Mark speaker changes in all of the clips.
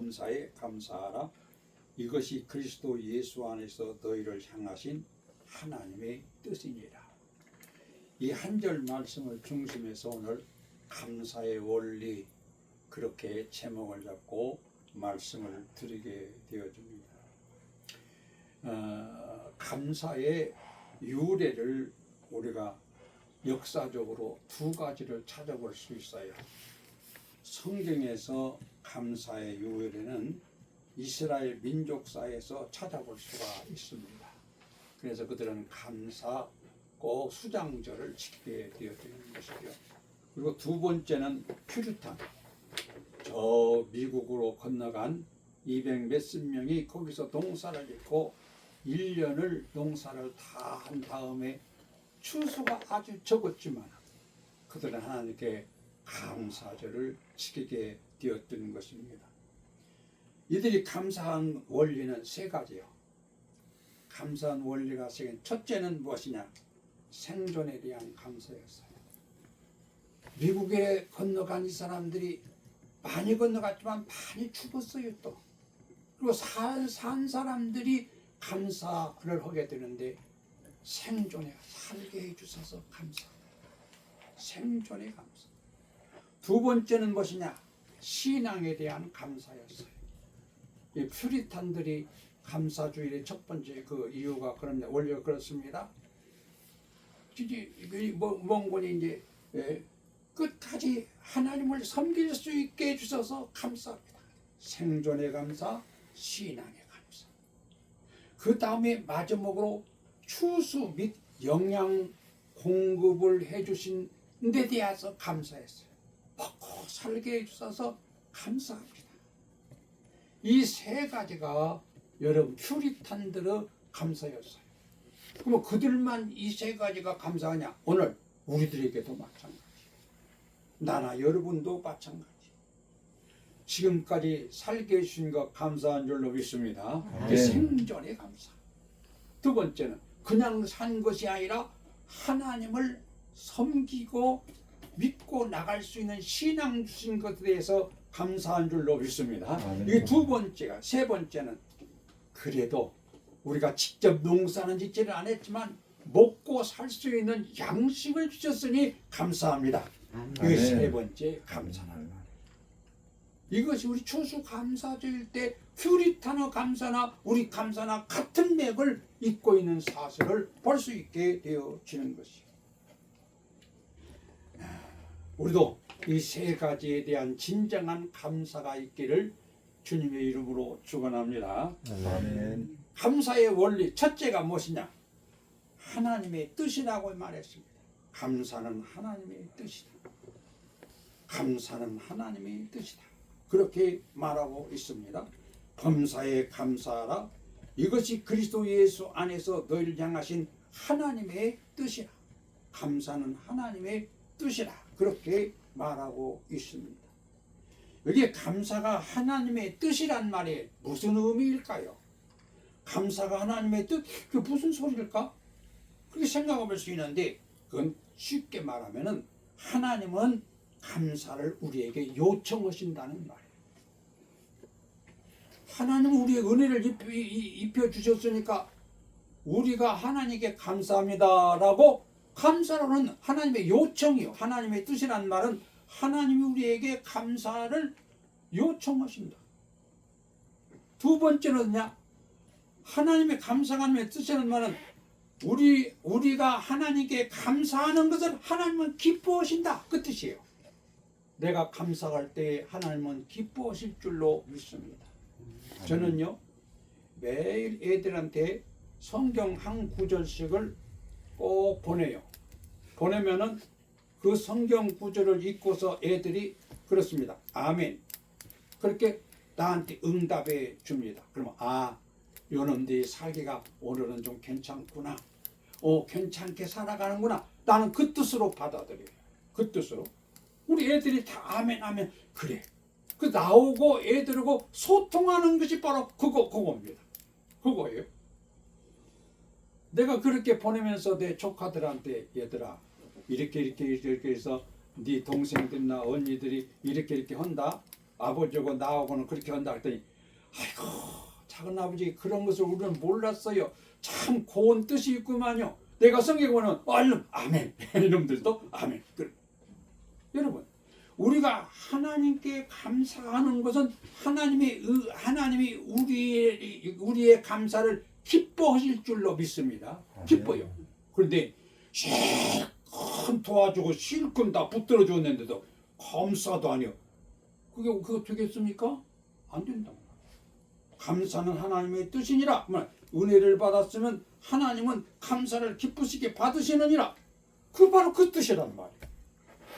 Speaker 1: 범사에 감사하라. 이것이 그리스도 예수 안에서 너희를 향하신 하나님의 뜻이니라. 이 한 절 말씀을 중심해서 오늘 감사의 원리 그렇게 제목을 잡고 말씀을 드리게 되어집니다. 어, 감사의 유래를 우리가 역사적으로 두 가지를 찾아볼 수 있어요. 성경에서 감사의 유래는 이스라엘 민족사에서 찾아볼 수가 있습니다. 그래서 그들은 감사 꼭 수장절을 지키게 되어지는 것이죠. 그리고 두 번째는 퓨리탄. 저 미국으로 건너간 200 몇십 명이 거기서 농사를 짓고 1년을 농사를 다 한 다음에 추수가 아주 적었지만 그들은 하나님께 감사절을 지키게 되었던 것입니다. 이들이 감사한 원리는 세 가지요. 감사한 원리가 세 개. 첫째는 무엇이냐? 생존에 대한 감사였어요. 미국에 건너간 이 사람들이 많이 건너갔지만 많이 죽었어요 또. 그리고 산, 산 사람들이 감사를 하게 되는데 생존에 살게 해주셔서 감사. 생존에 감사. 두 번째는 무엇이냐? 신앙에 대한 감사였어요. 이 퓨리탄들이 감사주일의 첫 번째 그 이유가 그런데 원리가 그렇습니다. 이제 뭐 몽골이 이제 예, 끝까지 하나님을 섬길 수 있게 해주셔서 감사합니다. 생존의 감사, 신앙의 감사. 그 다음에 마지막으로 추수 및 영양 공급을 해주신 데 대해서 감사했어요. 살게 해주셔서 감사합니다. 이 세 가지가 여러분 퓨리탄들의 감사였어요. 그럼 그들만 이 세 가지가 감사하냐? 오늘 우리들에게도 마찬가지. 나나 여러분도 마찬가지. 지금까지 살게 해주신 것 감사한 줄로 믿습니다. 그
Speaker 2: 네.
Speaker 1: 생존의 감사. 두 번째는 그냥 산 것이 아니라 하나님을 섬기고 믿고 나갈 수 있는 신앙 주신 것에 대해서 감사한 줄로 믿습니다.
Speaker 2: 아멘.
Speaker 1: 이게 두 번째가 세 번째는 그래도 우리가 직접 농사는 짓지를 않았지만 먹고 살 수 있는 양식을 주셨으니 감사합니다. 이게
Speaker 2: 아멘.
Speaker 1: 세 번째 감사라는 말. 이것이 우리 추수 감사주일 때 퓨리타너 감사나 우리 감사나 같은 맥을 잇고 있는 사실을 볼 수 있게 되어지는 것이요. 우리도 이 세 가지에 대한 진정한 감사가 있기를 주님의 이름으로 축원합니다.
Speaker 2: 아멘.
Speaker 1: 감사의 원리 첫째가 무엇이냐? 하나님의 뜻이라고 말했습니다. 감사는 하나님의 뜻이다. 감사는 하나님의 뜻이다. 그렇게 말하고 있습니다. 범사에 감사하라. 이것이 그리스도 예수 안에서 너희를 향하신 하나님의 뜻이라. 감사는 하나님의 뜻이라. 그렇게 말하고 있습니다. 여기에 감사가 하나님의 뜻이란 말이 무슨 의미일까요? 감사가 하나님의 뜻? 그 무슨 소리일까? 그렇게 생각해 볼 수 있는데 그건 쉽게 말하면은 하나님은 감사를 우리에게 요청하신다는 말이에요. 하나님은 우리의 은혜를 입혀 주셨으니까 우리가 하나님께 감사합니다라고 감사로는 하나님의 요청이요. 하나님의 뜻이란 말은 하나님이 우리에게 감사를 요청하신다. 두 번째는냐? 하나님의 하나님의 뜻이라는 말은 우리 우리가 하나님께 감사하는 것을 하나님은 기뻐하신다 그 뜻이에요. 내가 감사할 때 하나님은 기뻐하실 줄로 믿습니다. 저는요 매일 애들한테 성경 한 구절씩을 꼭 보내요. 보내면은 그 성경 구절을 읽고서 애들이 그렇습니다. 아멘. 그렇게 나한테 응답해 줍니다. 그러면 아 요놈들이 살기가 오늘은 좀 괜찮구나. 오 괜찮게 살아가는구나. 나는 그 뜻으로 받아들여요. 그 뜻으로. 우리 애들이 다 아멘 아멘 그래. 그 나오고 애들하고 소통하는 것이 바로 그거 그겁니다. 그거예요. 내가 그렇게 보내면서 내 조카들한테 얘들아 이렇게 이렇게 이렇게 해서 네 동생들이나 언니들이 이렇게 이렇게 한다. 아버지하고 나하고는 그렇게 한다 했더니 아이고 작은 아버지 그런 것을 우리는 몰랐어요. 참 고운 뜻이 있구만요. 내가 성경 보면 얼른 아멘 이놈들도 아멘. 그- 여러분 우리가 하나님께 감사하는 것은 하나님의 의- 하나님이 우리의 우리의 감사를 기뻐하실 줄로 믿습니다. 기뻐요. 그런데 실컷 도와주고 실컷 다 붙들어 줬는데도 감사도 아니요. 그게 그거 되겠습니까? 안 된다. 감사는 하나님의 뜻이니라. 뭐, 은혜를 받았으면 하나님은 감사를 기쁘시게 받으시느니라. 그 바로 그 뜻이란 말이에요.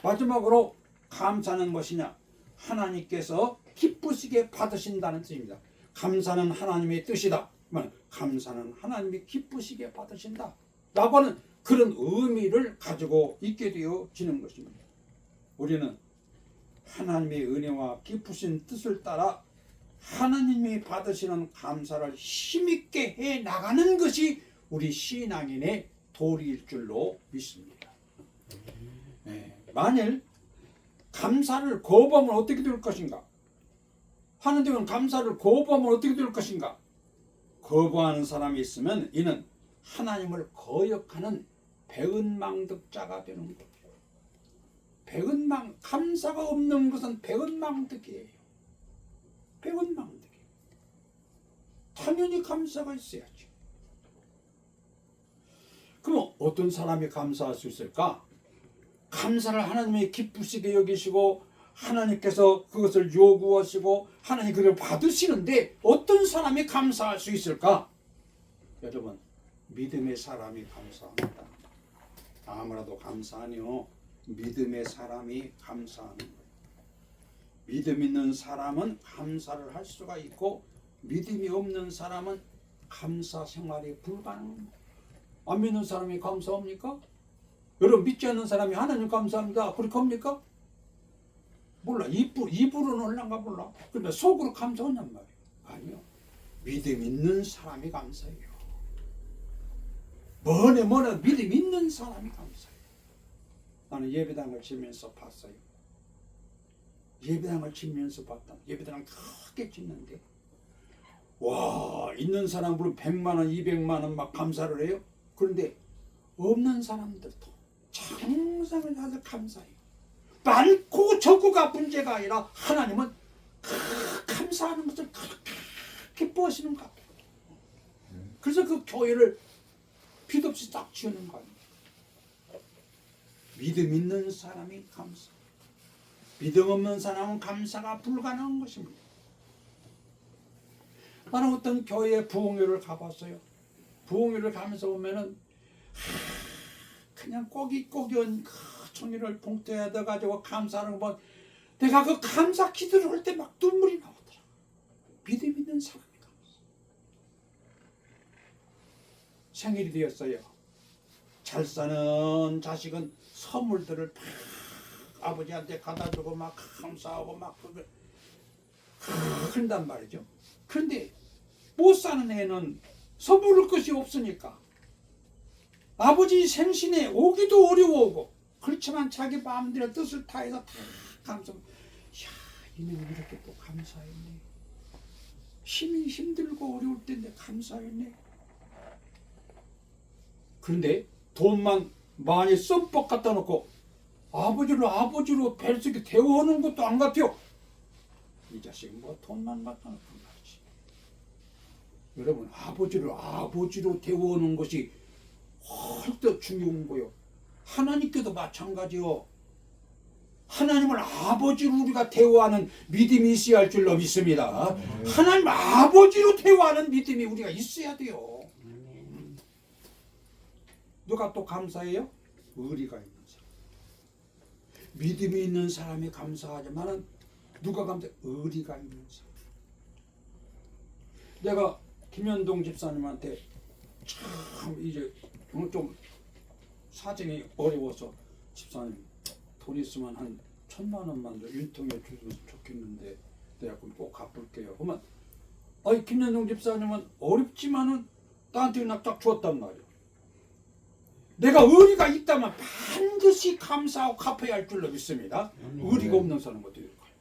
Speaker 1: 마지막으로 감사는 무엇이냐? 하나님께서 기쁘시게 받으신다는 뜻입니다. 감사는 하나님의 뜻이다. 뭐, 감사는 하나님이 기쁘시게 받으신다. 라고 하는 그런 의미를 가지고 있게 되어지는 것입니다. 우리는 하나님의 은혜와 깊으신 뜻을 따라 하나님이 받으시는 감사를 힘있게 해 나가는 것이 우리 신앙인의 도리일 줄로 믿습니다. 네, 만일 감사를 거부하면 어떻게 될 것인가? 하나님은 감사를 거부하면 어떻게 될 것인가? 거부하는 사람이 있으면 이는 하나님을 거역하는 배은망덕자가 되는 거예요. 배은망 감사가 없는 것은 배은망덕이에요. 배은망덕이. 당연히 감사가 있어야죠. 그럼 어떤 사람이 감사할 수 있을까? 감사를 하나님이 기쁘시게 여기시고 하나님께서 그것을 요구하시고 하나님 그걸 받으시는데 어떤 사람이 감사할 수 있을까? 여러분 믿음의 사람이 감사합니다. 아무라도 감사하니요. 믿음의 사람이 감사하는 거예요. 믿음 있는 사람은 감사를 할 수가 있고 믿음이 없는 사람은 감사 생활이 불가능합니다. 안 믿는 사람이 감사합니까? 여러분 믿지 않는 사람이 하나님 감사합니다. 그렇게 합니까? 몰라. 입으로, 입으로는 올란가 몰라. 근데 속으로 감사하냔 말이에요. 아니요. 믿음 있는 사람이 감사해요. 뭐네 뭐네 믿음 있는 사람이 감사해요. 나는 예배당을 지면서 봤어요. 예배당을 지면서 봤다. 예배당 크게 짓는데 와 있는 사람으로 100만 원, 200만 원 막 감사를 해요. 그런데 없는 사람들도 정성을 다해서 감사해요. 많고 적고가 문제가 아니라 하나님은 그 감사하는 것을 기뻐하시는 것 같아요. 그래서 그 교회를 빚없이 딱 지어놓은 거 아니에요. 믿음 있는 사람이 감사. 믿음 없는 사람은 감사가 불가능한 것입니다. 나는 어떤 교회 부흥회를 가봤어요. 부흥회를 가면서 보면은 하, 그냥 꼬기꼬기한 그 종이를 봉투에 넣어가지고 감사하는 거 보면 내가 그 감사 기도를 할 때 막 눈물이 나오더라. 믿음 있는 사람이 감사. 생일이 되었어요. 잘 사는 자식은 선물들을 막 아버지한테 갖다 주고 막 감사하고 막 그걸 그런단 말이죠. 그런데 못 사는 애는 선물을 것이 없으니까 아버지 생신에 오기도 어려워오고 그렇지만 자기 마음대로 뜻을 다해서 다 감사. 야, 이놈 이렇게 또 감사했네. 힘이 힘들고 어려울 때인데 감사했네. 그런데 돈만 많이 썸뻑 갖다 놓고 아버지를 아버지로 벨속에 대우하는 것도 안 같아요. 이 자식 뭐 돈만 갖다 놓고 말이지. 여러분 아버지를 아버지로 대우하는 것이 훨더 중요한 거요. 하나님께도 마찬가지요. 하나님을 아버지로 우리가 대우하는 믿음이 있어야 할 줄로 믿습니다. 하나님 아버지로 대우하는 믿음이 우리가 있어야 돼요. 누가 또 감사해요? 의리가 있는 사람. 믿음이 있는 사람이 감사하지만은 누가 감사? 의리가 있는 사람. 내가 김현동 집사님한테 참 이제 좀 사정이 어려워서 집사님 돈 있으면 한 천만 원만 더 윤통해 주면 좋겠는데 내가 그럼 꼭 갚을게요. 그러면 아이 김현동 집사님은 어렵지만은 나한테 그냥 딱 주었단 말이야. 내가 의리가 있다면 반드시 감사하고 갚아야 할 줄로 믿습니다. 의리가 없는 사람은 어떻게 될까요?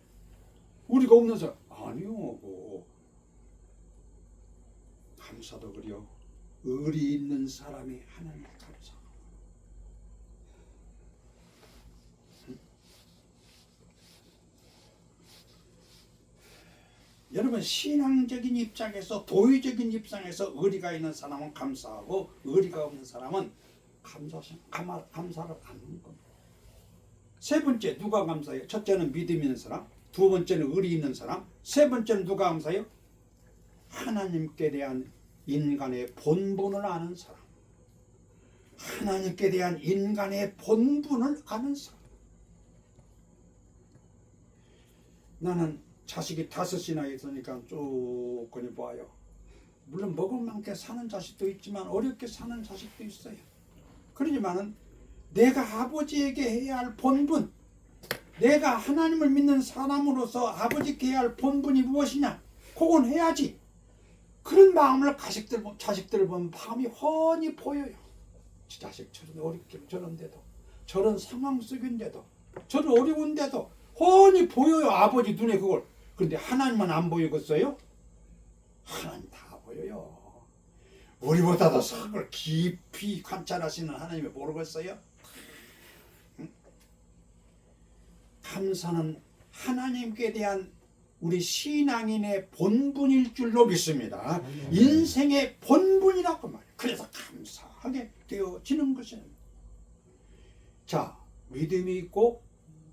Speaker 1: 우리가 없는 사람 아니요. 뭐. 감사도 그려. 의리 있는 사람이 하나님 감사. 여러분 신앙적인 입장에서 도의적인 입장에서 의리가 있는 사람은 감사하고 의리가 없는 사람은 감사 감사 감사를 안 하는 겁니다. 세 번째 누가 감사해요? 첫째는 믿음 있는 사람, 두 번째는 의리 있는 사람, 세 번째는 누가 감사해요? 하나님께 대한 인간의 본분을 아는 사람. 하나님께 대한 인간의 본분을 아는 사람. 나는 자식이 다섯이나 있으니까 쭉 그니 봐요. 물론 먹을 만큼 사는 자식도 있지만 어렵게 사는 자식도 있어요. 그러지만은 내가 아버지에게 해야 할 본분, 내가 하나님을 믿는 사람으로서 아버지께 해야 할 본분이 무엇이냐? 그건 해야지. 그런 마음을 자식들, 자식들을 보면 마음이 훤히 보여요. 지 자식 저런 어렵게 저런데도 저런 상황 속인데도 저런 어려운데도 훤히 보여요. 아버지 눈에 그걸. 그런데 하나님은 안 보이겠어요? 하나님 다 보여요. 우리보다도 그걸 깊이 관찰하시는 하나님이 모르겠어요? 응? 감사는 하나님께 대한 우리 신앙인의 본분일 줄로 믿습니다. 인생의 본분이라고 말이에요. 그래서 감사하게 되어지는 것입니다. 자, 믿음이 있고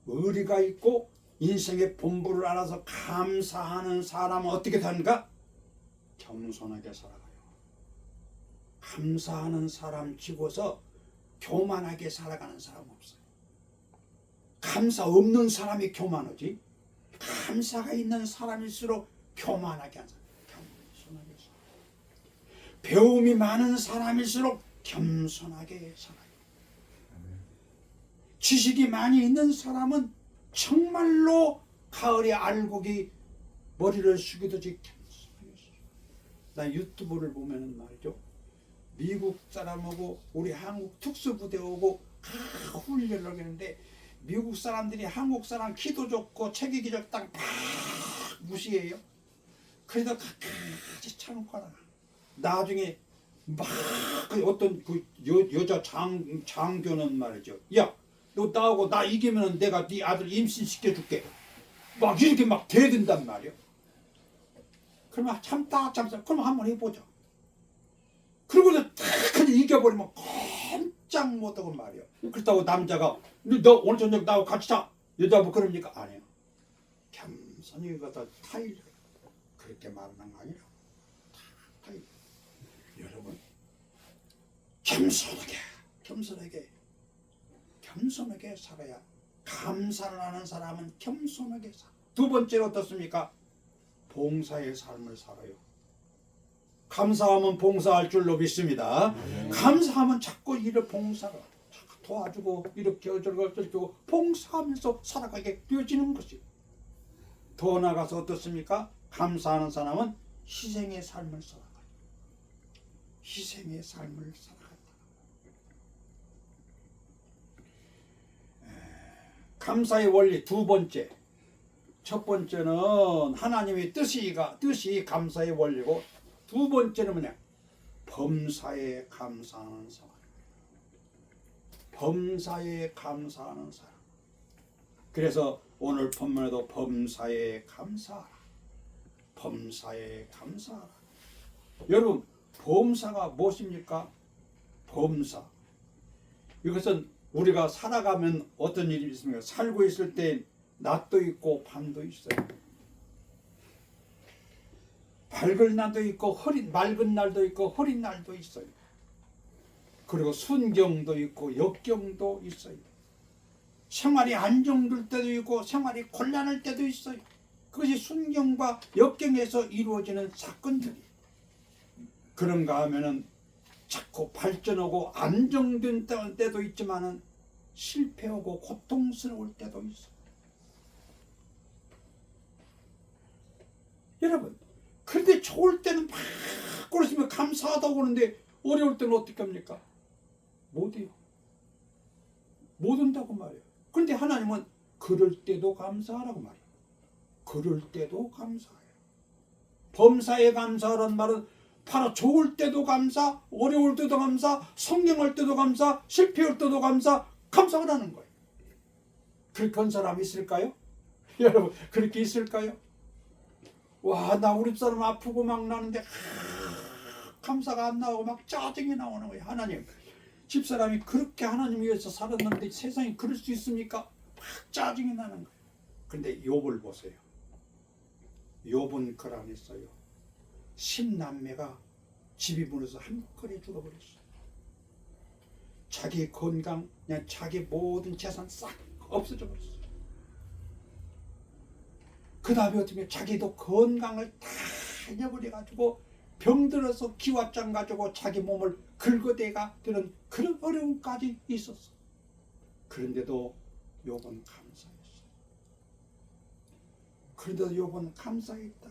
Speaker 1: 의리가 있고 인생의 본분을 알아서 감사하는 사람은 어떻게 되는가? 겸손하게 살아가요. 감사하는 사람 치고서 교만하게 살아가는 사람 없어요. 감사 없는 사람이 교만하지. 감사가 있는 사람일수록 교만하게 하는 사람. 겸손하게 살아요. 배움이 많은 사람일수록 겸손하게 살아요. 지식이 많이 있는 사람은 정말로 가을에 알곡이 머리를 숙이듯이 겸손하게 살아요. 나 유튜브를 보면은 말이죠. 미국 사람하고 우리 한국 특수부대 오고 다 훈련을 하는데 미국 사람들이 한국 사람 키도 좋고 체기 기적 땅막 무시해요. 그래도 끝까지 참고 하다가 나중에 막그 어떤 그 여, 여자 장 장교는 말이죠. 야, 너 나하고 나 이기면은 내가 네 아들 임신 시켜줄게. 막 이렇게 막 대든단 말이야. 그러면 참다 참다. 그럼 한번 해보자. 그러고서 탁 이겨버리면 꼼짝 못하고 말이야. 그렇다고 남자가 너 오늘 저녁 나하고 같이 자. 여자분 그럽니까? 아니요. 겸손히 가다 타일 그렇게 말하는 거 아니라 타일. 여러분 겸손하게 겸손하게 겸손하게 살아야 감사를 하는 사람은 겸손하게 살아. 두 번째로 어떻습니까? 봉사의 삶을 살아요. 감사하면 봉사할 줄로 믿습니다. 감사하면 자꾸 이를 자꾸 도와주고 이렇게 어쩌고 저쩌고 봉사하면서 살아가게 되어지는 것이. 더 나가서 어떻습니까? 감사하는 사람은 희생의 삶을 살아가요. 희생의 삶을 살아간다. 에, 감사의 원리 두 번째. 첫 번째는 하나님의 뜻이가 뜻이 감사의 원리고 두 번째는 뭐냐? 범사에 감사하는 사람. 범사에 감사하는 사람. 그래서 오늘 본문에도 범사에 감사하라. 범사에 감사하라. 여러분, 범사가 무엇입니까? 범사. 이것은 우리가 살아가면 어떤 일이 있습니까? 살고 있을 때 낮도 있고 밤도 있어요. 밝은 날도 있고 흐린 맑은 날도 있고 흐린 날도 있어요. 그리고 순경도 있고 역경도 있어요. 생활이 안정될 때도 있고 생활이 곤란할 때도 있어요. 그것이 순경과 역경에서 이루어지는 사건들이. 그런가 하면은 자꾸 발전하고 안정된 때도 있지만은 실패하고 고통스러울 때도 있어요. 여러분, 그런데 좋을 때는 막 그러시면 감사하다고 그러는데 어려울 때는 어떻게 합니까? 못 해요. 못 한다고 말이에요. 그런데 하나님은 그럴 때도 감사하라고 말이에요. 그럴 때도 감사해요. 범사에 감사하란 말은 바로 좋을 때도 감사, 어려울 때도 감사, 성경할 때도 감사, 실패할 때도 감사, 감사하라는 거예요. 그렇게 한 사람 있을까요? 여러분 그렇게 있을까요? 와 나 우리 사람 아프고 막 나는데 하, 감사가 안 나오고 막 짜증이 나오는 거예요. 하나님 집사람이 그렇게 하나님 위해서 살았는데 세상에 그럴 수 있습니까? 막 짜증이 나는 거예요. 근데 욥을 보세요. 글 안에 써요. 십남매가 집이 무너서 한꺼번에 죽어버렸어요. 자기 건강, 그냥 자기 모든 재산 싹 없어져 버렸어요. 그 다음에 어떻게 자기도 건강을 다 잃어버려가지고 병들어서 기왓장 가지고 자기 몸을 긁어대가 되는 그런 어려움까지 있었어. 그런데도 욥은 감사했어. 그런데도 욥은 감사했다.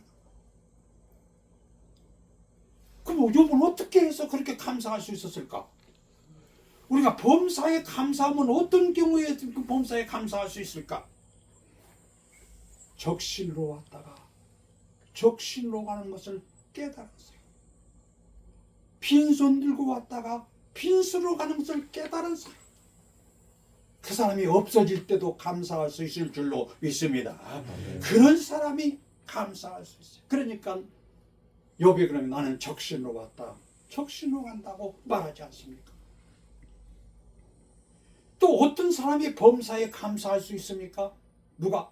Speaker 1: 그럼 욥은 어떻게 해서 그렇게 감사할 수 있었을까? 우리가 범사에 감사하면 어떤 경우에 그 범사에 감사할 수 있을까? 적신으로 왔다가 적신으로 가는 것을 깨달았어요. 빈손 들고 왔다가 빈손으로 가는 것을 깨달은 사람. 그 사람이 없어질 때도 감사할 수 있을 줄로 믿습니다. 그런 사람이 감사할 수 있어요. 그러니까 욥이 그러면 나는 적신으로 왔다. 적신으로 간다고 말하지 않습니까? 또 어떤 사람이 범사에 감사할 수 있습니까? 누가?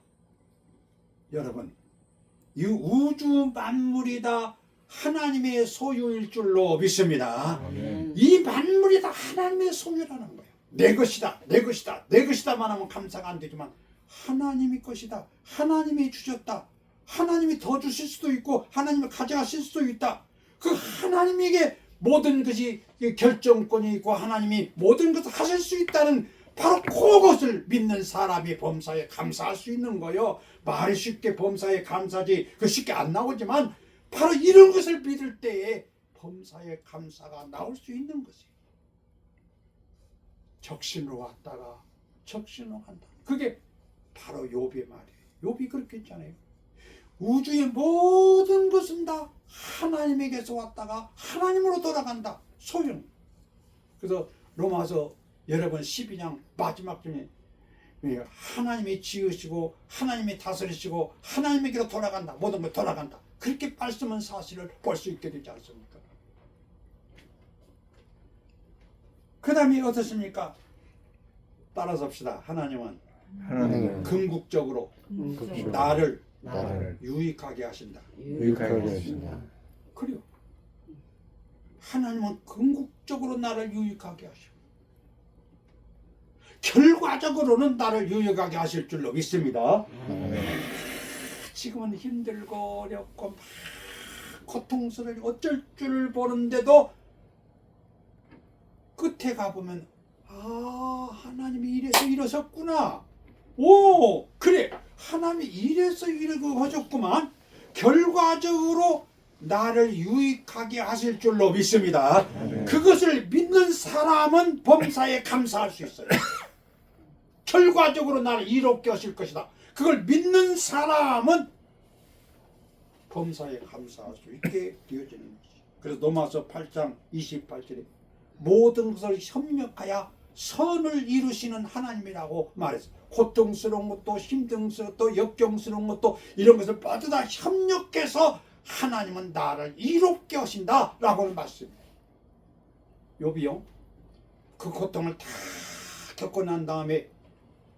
Speaker 1: 여러분, 이 우주 만물이 다 하나님의 소유일 줄로 믿습니다.
Speaker 2: 아멘.
Speaker 1: 이 만물이 다 하나님의 소유라는 거예요. 내 것이다, 내 것이다, 내 것이다만 하면 감사가 안 되지만 하나님의 것이다. 하나님이 주셨다. 하나님이 더 주실 수도 있고 하나님이 가져가실 수도 있다. 그 하나님에게 모든 것이 결정권이 있고 하나님이 모든 것을 하실 수 있다는 바로 그것을 믿는 사람이 범사에 감사할 수 있는 거요. 말이 쉽게 범사에 감사지 그 쉽게 안 나오지만 바로 이런 것을 믿을 때에 범사에 감사가 나올 수 있는 것이에요. 적신으로 왔다가 적신으로 간다. 그게 바로 욥의 말이에요. 욥이 그렇게 했잖아요. 우주의 모든 것은 다 하나님에게서 왔다가 하나님으로 돌아간다. 소용. 그래서 로마서 여러분 12장 마지막 중에 예, 하나님이 지으시고 하나님이 다스리시고 하나님에게로 돌아간다. 모든 걸 돌아간다. 그렇게 말씀은 사실을 볼 수 있게 되지 않습니까? 그 다음에 어떻습니까? 따라서 합시다. 하나님은
Speaker 2: 하나님은
Speaker 1: 궁극적으로. 나를
Speaker 2: 나를
Speaker 1: 유익하게 하신다.
Speaker 2: 유익하게 하신다.
Speaker 1: 그래요. 하나님은 궁극적으로 나를 유익하게 하시고 결과적으로는 나를 유익하게 하실 줄로 믿습니다.
Speaker 2: 아멘.
Speaker 1: 지금은 힘들고 어렵고 막 고통스러워 어쩔 줄 모르는데도 끝에 가보면 아 하나님이 이래서 이러셨구나 오 그래 하나님이 이래서 이러고 하셨구만 결과적으로 나를 유익하게 하실 줄로 믿습니다
Speaker 2: 아멘.
Speaker 1: 그것을 믿는 사람은 범사에 감사할 수 있어요 결과적으로 나를 이롭게 하실 것이다 그걸 믿는 사람은 범사에 감사할 수 있게 되어지는 것이. 그래서 로마서 8장 28절에 모든 것을 협력하여 선을 이루시는 하나님이라고 말했어요. 고통스러운 것도 힘든스러운 것도 역경스러운 것도 이런 것을 모두 다 협력해서 하나님은 나를 이롭게 하신다라고 말씀해요. 요비요. 그 고통을 다 겪고 난 다음에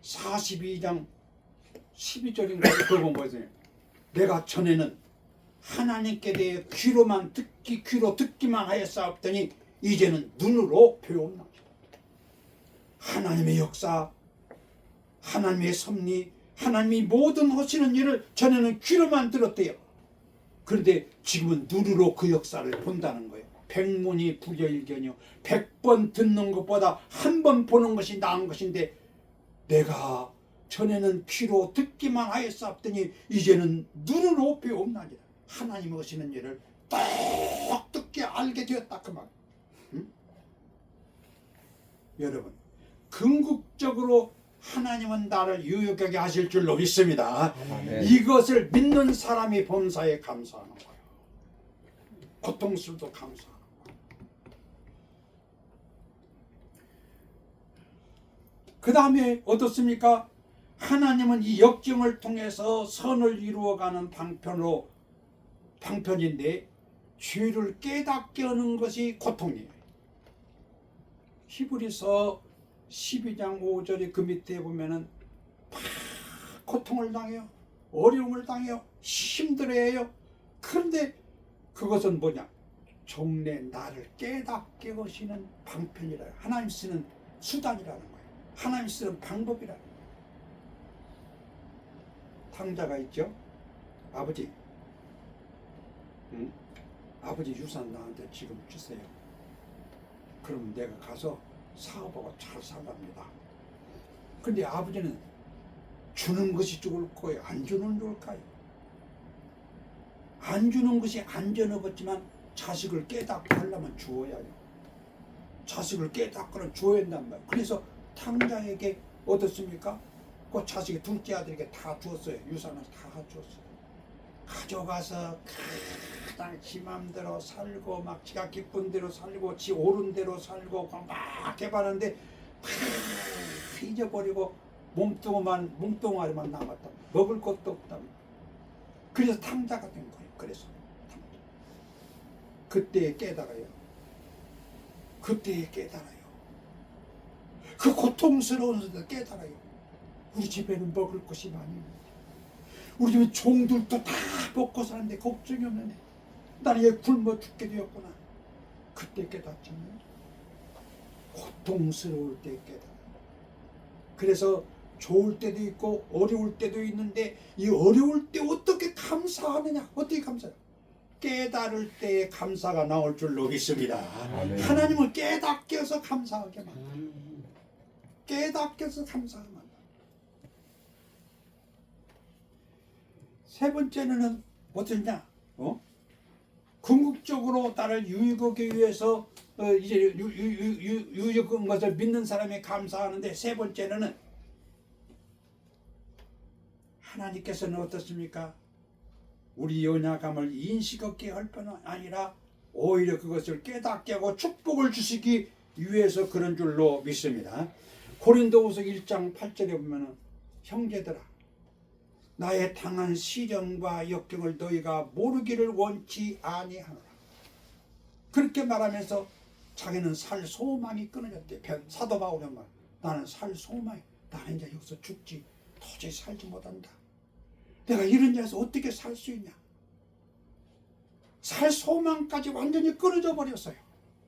Speaker 1: 42장 12절인가 그거 보세요. 내가 전에는 하나님께 대해 귀로만 듣기 귀로 듣기만 하였사옵더니 이제는 눈으로 배웁니다. 하나님의 역사, 하나님의 섭리, 하나님이 모든 하시는 일을 전에는 귀로만 들었대요. 그런데 지금은 눈으로 그 역사를 본다는 거예요. 백문이 불여일견이요. 백번 듣는 것보다 한 번 보는 것이 나은 것인데 내가 전에는 귀로 듣기만 하였사옵더니 이제는 눈으로 배움나니라. 하나님 하시는 일을 똑똑히 알게 되었다 그 말. 응? 여러분 궁극적으로 하나님은 나를 유익하게 하실 줄로 믿습니다.
Speaker 2: 아멘.
Speaker 1: 이것을 믿는 사람이 범사에 감사하는 거예요. 고통스러도 감사하는 거예요. 그 다음에 어떻습니까? 하나님은 이 역경을 통해서 선을 이루어가는 방편으로 방편인데 죄를 깨닫게 하는 것이 고통이에요. 히브리서 12장 5절의 그 밑에 보면은 막 고통을 당해요. 어려움을 당해요. 힘들어해요. 그런데 그것은 뭐냐? 종래 나를 깨닫게 하시는 방편이라 하나님 쓰는 수단이라는 거예요. 하나님 쓰는 방법이라는 거예요. 탕자가 있죠? 아버지 응? 아버지 유산 나한테 지금 주세요. 그럼 내가 가서 사업하고 잘 살랍니다. 근데 아버지는 주는 것이 좋을 거예요? 안 주는 좋을까요? 안 주는 것이 안전하겠지만 자식을 깨닫게 하려면 주어야 해요. 자식을 깨닫고는 주어야 한단 말이에요. 그래서 탕자에게 어떻습니까? 그 자식이 둘째 아들에게 다 주었어요. 유산을 다 주었어요. 가져가서 그냥 지 맘대로 살고 막 지가 기쁜 대로 살고 지 옳은 대로 살고 막 해봤는데 막 잊어버리고 몸뚱아만 몸뚱아리만 남았다. 먹을 것도 없다. 그래서 탕자가 된 거예요. 그래서 탕자. 그때 깨달아요. 그때 깨달아요. 그 고통스러운 데도 깨달아요. 우리 집에는 먹을 것이 많이 우리 집에 종들도 다 먹고 사는데 걱정이 없는데 나는 얘 굶어 죽게 되었구나. 그때 깨닫잖아요. 고통스러울 때 깨달아. 그래서 좋을 때도 있고 어려울 때도 있는데 이 어려울 때 어떻게 감사하느냐? 어떻게 감사해요? 깨달을 때 감사가 나올 줄로 믿습니다.
Speaker 2: 아멘.
Speaker 1: 하나님을 깨닫게 해서 감사하게 만다. 깨닫게 해서 감사하게 만다. 세 번째는 어떠냐? 어? 궁극적으로 나를 유익하기 위해서 어, 이제 유익한 것을 믿는 사람이 감사하는데 세 번째는 하나님께서는 어떻습니까? 우리 연약함을 인식 없게 할 뿐 아니라 오히려 그것을 깨닫게 하고 축복을 주시기 위해서 그런 줄로 믿습니다. 고린도후서 1장 8절에 보면은 형제들아 나의 당한 시련과 역경을 너희가 모르기를 원치 아니하노라. 그렇게 말하면서 자기는 살 소망이 끊어졌대. 변- 사도 바울의 말. 나는 살 소망이. 나는 이제 여기서 죽지. 도저히 살지 못한다. 내가 이런 데서 어떻게 살 수 있냐? 살 소망까지 완전히 끊어져 버렸어요.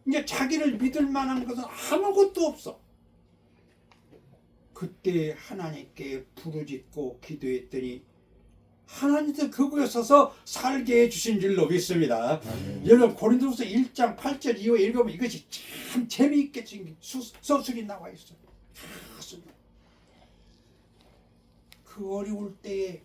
Speaker 1: 이제 자기를 믿을 만한 것은 아무것도 없어. 그때 하나님께 부르짖고 기도했더니 하나님도 그곳에 서서 살게 해주신 줄로 믿습니다. 여러분 고린도서 1장 8절 이후에 읽으면 이것이 참 재미있게 생긴 서술이 나와 있어요. 그 어려울 때에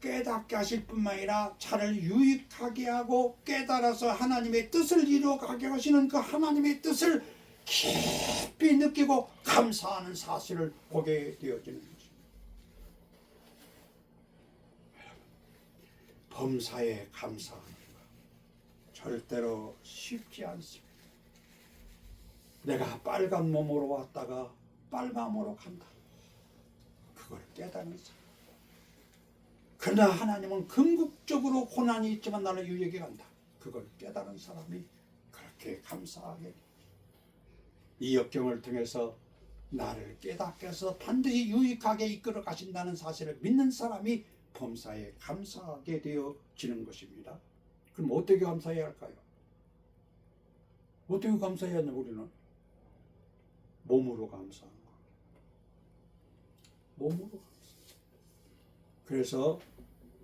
Speaker 1: 깨닫게 하실 뿐만 아니라 차를 유익하게 하고 깨달아서 하나님의 뜻을 이루어가게 하시는 그 하나님의 뜻을 깊이 느끼고 감사하는 사실을 보게 되어지는 것입니다. 범사에 감사하는 것 절대로 쉽지 않습니다. 내가 빨간 몸으로 왔다가 빨감으로 간다. 그걸 깨닫는 사람. 그러나 하나님은 궁극적으로 고난이 있지만 나를 유익에 간다. 그걸 깨달은 사람이 그렇게 감사하게. 이 역경을 통해서 나를 깨닫게 해서 반드시 유익하게 이끌어 가신다는 사실을 믿는 사람이 범사에 감사하게 되어지는 것입니다. 그럼 어떻게 감사해야 할까요? 어떻게 감사해야 하냐 우리는 몸으로 감사하는 거. 몸으로 감사. 그래서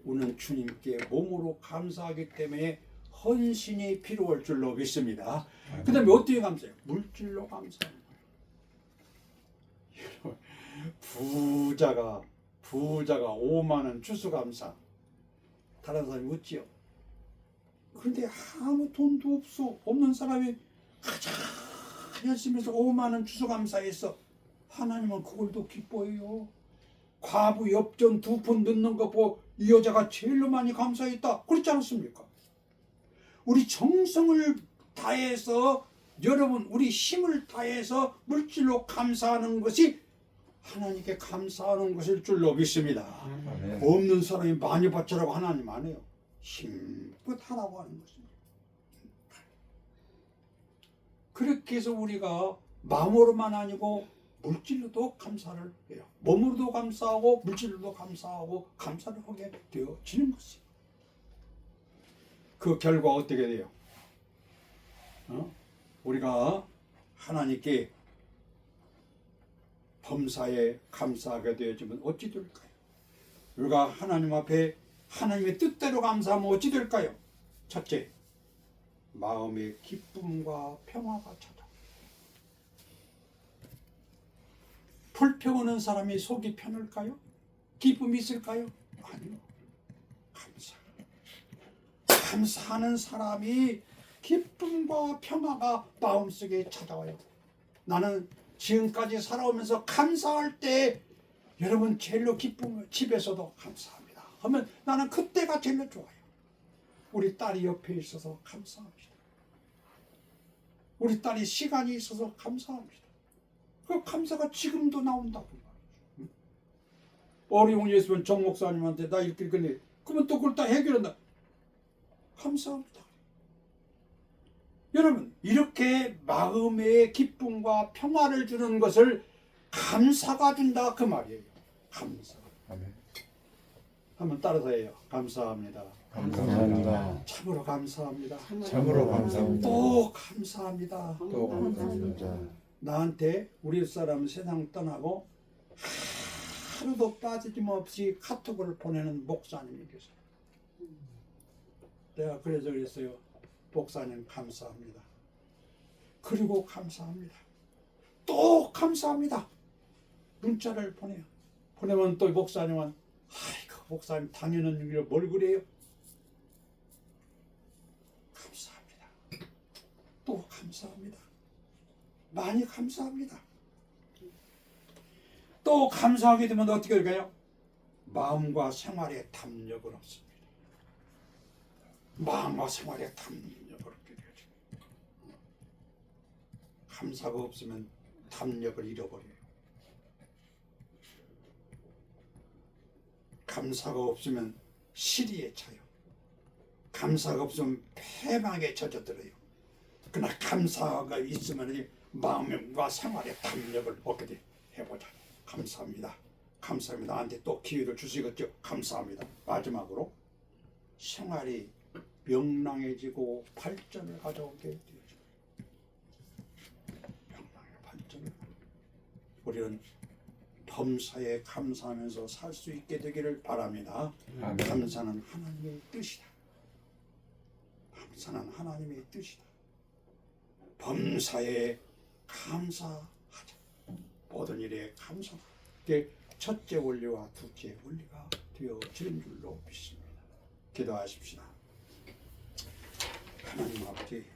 Speaker 1: 우리는 주님께 몸으로 감사하기 때문에 헌신이 필요할 줄로 믿습니다. 그 다음에 어떻게 감사해요? 물질로 감사하는 거예요. 부자가 부자가 5만 원 추수감사 다른 사람이 웃지요. 그런데 아무 돈도 없어 없는 사람이 가장 열심히 해서 5만 원 추수감사해서 아, 하나님은 그걸도 기뻐해요. 과부 엽전 두 푼 넣는 거 보고 이 여자가 제일로 많이 감사했다. 그렇지 않습니까? 우리 정성을 다해서 여러분 우리 힘을 다해서 물질로 감사하는 것이 하나님께 감사하는 것일 줄로 믿습니다.
Speaker 2: 아멘.
Speaker 1: 없는 사람이 많이 받자라고 하나님 안 해요. 힘껏 하라고 하는 것입니다. 그렇게 해서 우리가 마음으로만 아니고 물질로도 감사를 해요. 몸으로도 감사하고 물질로도 감사하고 감사를 하게 되어지는 것이에요. 그 결과 어떻게 돼요? 어? 우리가 하나님께 범사에 감사하게 되어지면 어찌 될까요? 우리가 하나님 앞에 하나님의 뜻대로 감사하면 어찌 될까요? 첫째, 마음의 기쁨과 평화가 찾아. 불평하는 사람이 속이 편할까요? 기쁨이 있을까요? 아니요. 감사. 감사하는 사람이 기쁨과 평화가 마음속에 찾아와요. 나는 지금까지 살아오면서 감사할 때 여러분 제일로 기쁨을 집에서도 감사합니다. 하면 나는 그때가 제일로 좋아요. 우리 딸이 옆에 있어서 감사합니다. 우리 딸이 시간이 있어서 감사합니다. 그 감사가 지금도 나온다고 말이죠. 어려운 일 있으면 정 목사님한테 나 이렇게 그래. 그러면 또 그걸 다 해결한다. 감사합니다. 여러분 이렇게 마음의 기쁨과 평화를 주는 것을 감사가 준다 그 말이에요. 감사.
Speaker 2: 아멘.
Speaker 1: 한번 따라서 해요. 감사합니다.
Speaker 2: 감사합니다.
Speaker 1: 참으로 감사합니다.
Speaker 2: 참으로 감사합니다.
Speaker 1: 또 감사합니다.
Speaker 2: 또 감사합니다.
Speaker 1: 나한테 우리 사람 세상 떠나고 하루도 빠짐없이 카톡을 보내는 목사님이 계세요. 내가 그래서 그랬어요. 목사님 감사합니다. 그리고 감사합니다. 또 감사합니다. 문자를 보내요. 보내면 또 목사님은 아이고 목사님 당연한 일로 뭘 그래요? 감사합니다. 또 감사합니다. 많이 감사합니다. 또 감사하게 되면 어떻게 될까요? 마음과 생활에 담력을 얻습니다. 마음과 생활에 담력을 얻게 되죠. 감사가 없으면 담력을 잃어버려요. 감사가 없으면 시리에 차요. 감사가 없으면 패망에 젖어들어요. 그러나 감사가 있으면 마음과 생활에 담력을 얻게 돼. 해보자. 감사합니다. 감사합니다. 나한테 또 기회를 주시겠죠. 감사합니다. 마지막으로 생활이 명랑해지고 발전을 가져오게 되죠. 명랑의 발전을. 우리는 범사에 감사하면서 살 수 있게 되기를 바랍니다.
Speaker 2: 아멘.
Speaker 1: 감사는 하나님의 뜻이다. 감사는 하나님의 뜻이다. 범사에 감사하자. 모든 일에 감사하자. 그게 첫째 원리와 둘째 원리가 되어지는 줄로 믿습니다. 기도하십시다. 하나님 아버지